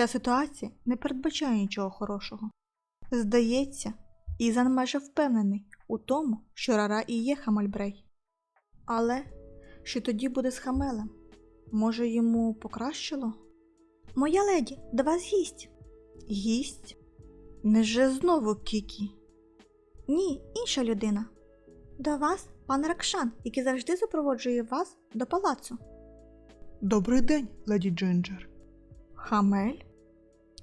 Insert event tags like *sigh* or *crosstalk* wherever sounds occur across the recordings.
Ця ситуація не передбачає нічого хорошого. Здається, Ізан майже впевнений у тому, що Рара і є Хамальбрей. Але що тоді буде з Хамелем? Може, йому покращило? Моя леді, до вас гість. Гість? Неже знову Кікі? Ні, інша людина. До вас пан Ракшан, який завжди супроводжує вас до палацу. Добрий день, леді Джинджер. Хамель?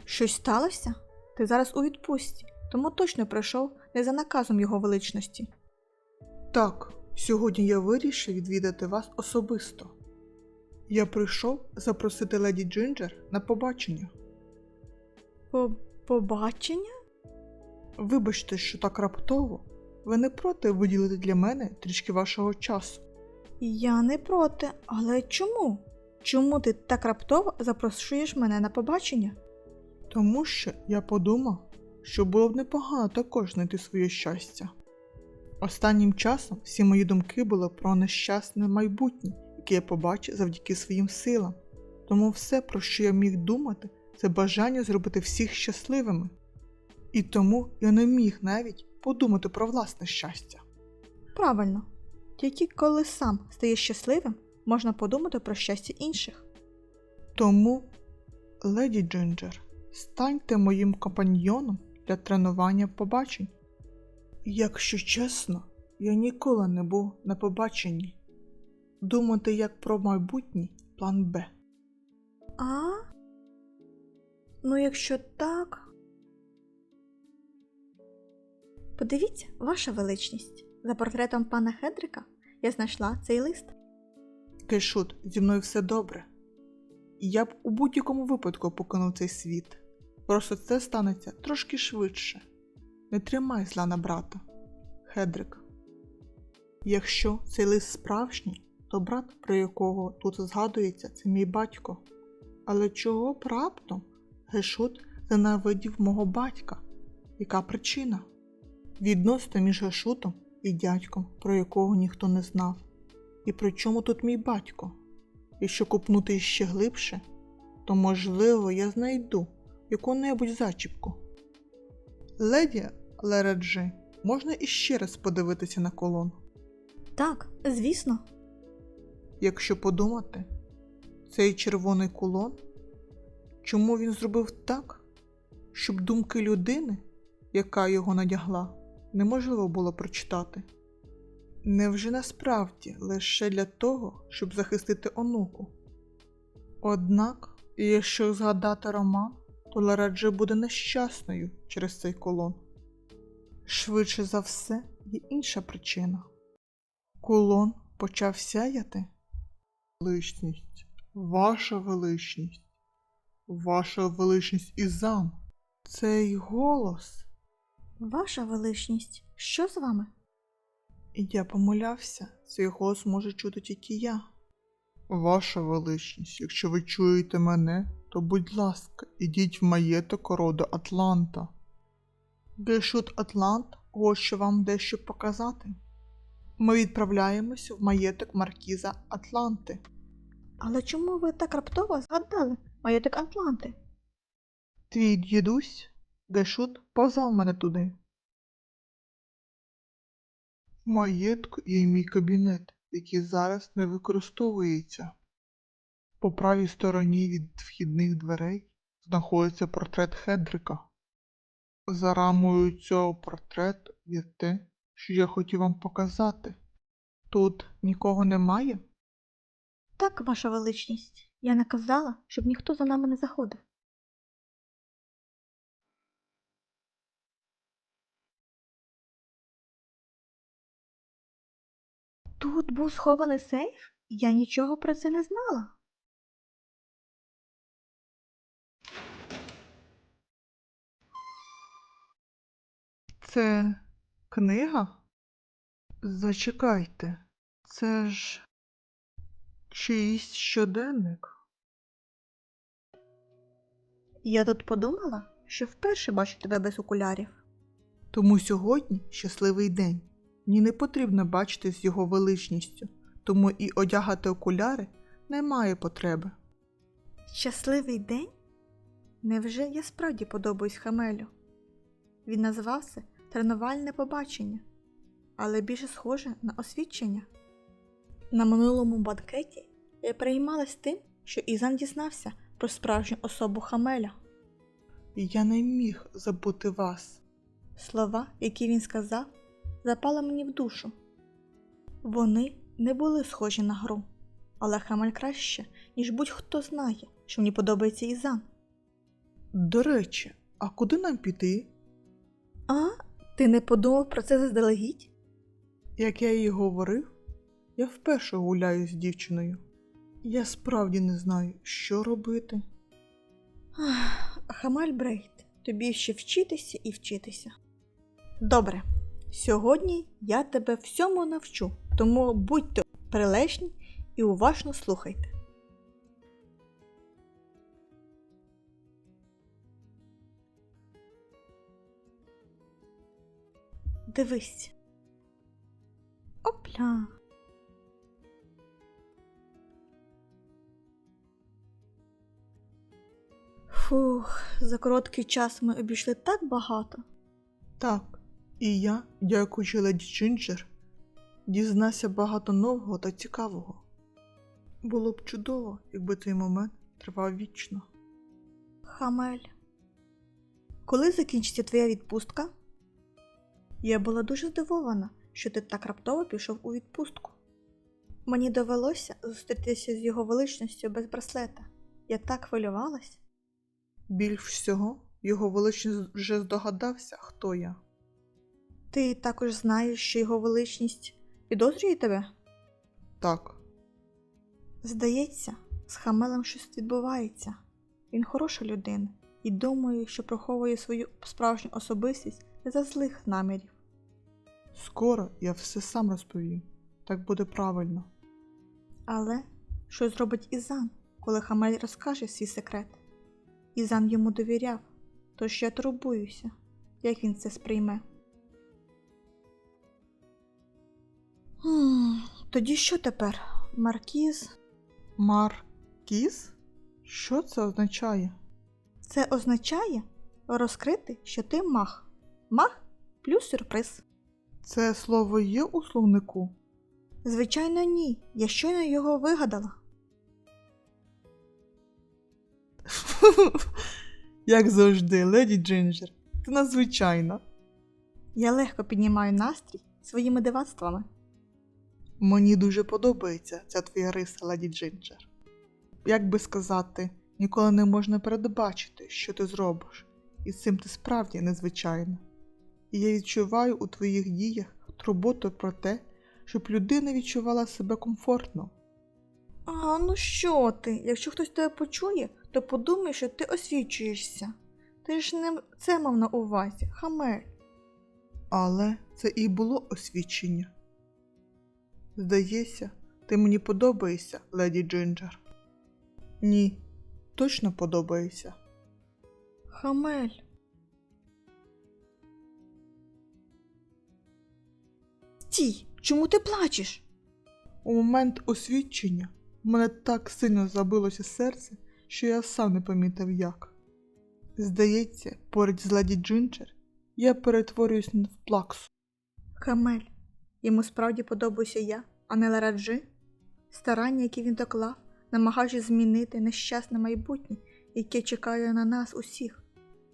Щось сталося? Ти зараз у відпустці, тому точно прийшов не за наказом його величності. Так, сьогодні я вирішив відвідати вас особисто. Я прийшов запросити леді Джинджер на побачення. По побачення? Вибачте, що так раптово. Ви не проти виділити для мене трішки вашого часу. Я не проти, але чому? Чому ти так раптово запрошуєш мене на побачення? Тому що я подумав, що було б непогано також знайти своє щастя. Останнім часом всі мої думки були про нещасне майбутнє, яке я побачив завдяки своїм силам. Тому все, про що я міг думати, це бажання зробити всіх щасливими. І тому я не міг навіть подумати про власне щастя. Правильно, тільки коли сам стаєш щасливим, можна подумати про щастя інших. Тому, леді Джинджер, станьте моїм компаньйоном для тренування побачень. Якщо чесно, я ніколи не був на побаченні. Думати як про майбутній план Б. А? Ну, якщо так. Подивіться, ваша величність. За портретом пана Хедрика я знайшла цей лист. Кешут, зі мною все добре. Я б у будь-якому випадку покинув цей світ. Просто це станеться трошки швидше. Не тримай зла на брата. Хедрик. Якщо цей лист справжній, то брат, про якого тут згадується, це мій батько. Але чого б раптом Гешут ненавидів мого батька? Яка причина? Відносини між Гешутом і дядьком, про якого ніхто не знав. І при чому тут мій батько? Якщо копнути ще глибше, то можливо я знайду яку-небудь зачіпку. Леді Лереджи, можна іще раз подивитися на колон. Так, звісно. Якщо подумати, цей червоний кулон, чому він зробив так, щоб думки людини, яка його надягла, неможливо було прочитати? Невже насправді лише для того, щоб захистити онуку? Однак, якщо згадати роман, то Лараджи буде нещасною через цей колон. Швидше за все, є інша причина. Кулон почав сяяти. Величність, ваша величність, ваша величність Ізам, цей голос. Ваша величність, що з вами? І я помилявся, цей голос може чути тільки я. Ваша величність, якщо ви чуєте мене, то будь ласка, ідіть в маєток роду Атланта. Гешут Атлант хоче вам дещо показати. Ми відправляємося в маєток маркіза Атланти. Але чому ви так раптово згадали маєток Атланти? Твій дідусь Гешут позвав мене туди. В маєтку є мій кабінет, який зараз не використовується. По правій стороні від вхідних дверей знаходиться портрет Хедрика. За рамою цього портрету є те, що я хотів вам показати. Тут нікого немає? Так, ваша величність. Я наказала, щоб ніхто за нами не заходив. Тут був схований сейф? Я нічого про це не знала. Це книга? Зачекайте, це ж чиїсь щоденник. Я тут подумала, що вперше бачу тебе без окулярів. Тому сьогодні щасливий день. Мені не потрібно бачити з його величністю, тому і одягати окуляри немає потреби. Щасливий день? Невже я справді подобаюсь Хамелю? Він назвав це тренувальне побачення, але більше схоже на освідчення. На минулому банкеті я переймалась тим, що Ізан дізнався про справжню особу Хамеля. Я не міг забути вас. Слова, які він сказав, запали мені в душу. Вони не були схожі на гру, але Хамель краще, ніж будь-хто знає, що мені подобається Ізан. До речі, а куди нам піти? А, ти не подумав про це заздалегідь? Як я їй говорив, я вперше гуляю з дівчиною. Я справді не знаю, що робити. Ах, Хамаль Брейт, тобі ще вчитися і вчитися. Добре, сьогодні я тебе всьому навчу, тому будьте прилежні і уважно слухайте. Дивись. Опля. Фух, за короткий час ми обійшли так багато. Так, і я, дякуючи леді Джинджер, дізнався багато нового та цікавого. Було б чудово, якби цей момент тривав вічно. Хамель. Коли закінчиться твоя відпустка? Я була дуже здивована, що ти так раптово пішов у відпустку. Мені довелося зустрітися з його величністю без браслета. Я так хвилювалась. Більш всього, його величність вже здогадався, хто я. Ти також знаєш, що його величність підозрює тебе? Так, Здається, з Хамелем щось відбувається. Він хороша людина і думаю, що приховує свою справжню особистість за злих намірів. скоро я все сам розповім. Так буде правильно. Але що зробить Ізан, коли Хамель розкаже свій секрет? Ізан йому довіряв, тож я турбуюся, як він це сприйме. Хм, тоді що тепер? Маркіз? Маркіз? Що це означає? Це означає розкрити, що ти мах. Мах плюс сюрприз. Це слово є у словнику? Звичайно, ні. Я щойно його вигадала. *laughs* Як завжди, леді Джинджер, ти надзвичайна. Я легко піднімаю настрій своїми дивацтвами. Мені дуже подобається ця твоя риса, леді Джинджер. Як би сказати, ніколи не можна передбачити, що ти зробиш, і з цим ти справді незвичайна. І я відчуваю у твоїх діях турботу про те, щоб людина відчувала себе комфортно. А ну що ти? Якщо хтось тебе почує, то подумає, що ти освічуєшся. Ти ж не це мав на увазі, хамель. Але це і було освічення. Здається, ти мені подобаєшся, леді Джинджер. Ні, точно подобаєшся. Хамель. Стій, чому ти плачеш? У момент освідчення в мене так сильно забилося серце, що я сам не помітив як. Здається, поряд з леді Джинджер я перетворююсь в плаксу. Хамель. Йому справді подобаюся я, а не Лараджи. Старання, які він доклав, намагаючись змінити нещасне майбутнє, яке чекає на нас усіх.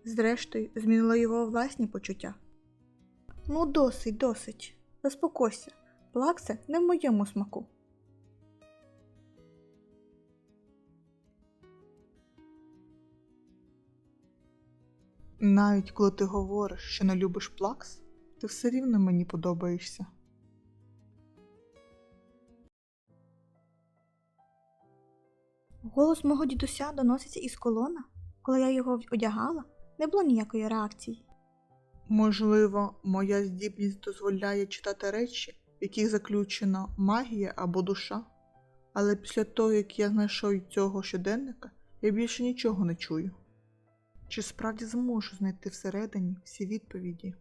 Зрештою, змінило його власні почуття. Ну, досить, досить. Заспокойся. Плакса не в моєму смаку. Навіть коли ти говориш, що не любиш плакс, ти все рівно мені подобаєшся. Голос мого дідуся доноситься із колона. Коли я його одягала, не було ніякої реакції. Можливо, моя здібність дозволяє читати речі, в яких заключена магія або душа, але після того, як я знайшов цього щоденника, я більше нічого не чую. Чи справді зможу знайти всередині всі відповіді?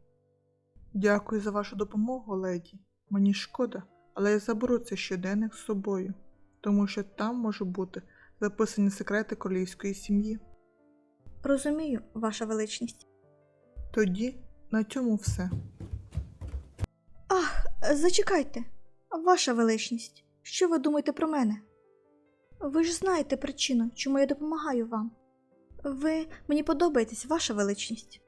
Дякую за вашу допомогу, леді. Мені шкода, але я заберу цей щоденник з собою, тому що там можуть бути записані секрети королівської сім'ї. Розумію, ваша величність. Тоді на цьому все. Ах, зачекайте, ваша величність, що ви думаєте про мене? Ви ж знаєте причину, чому я допомагаю вам. Ви мені подобаєтесь, ваша величність.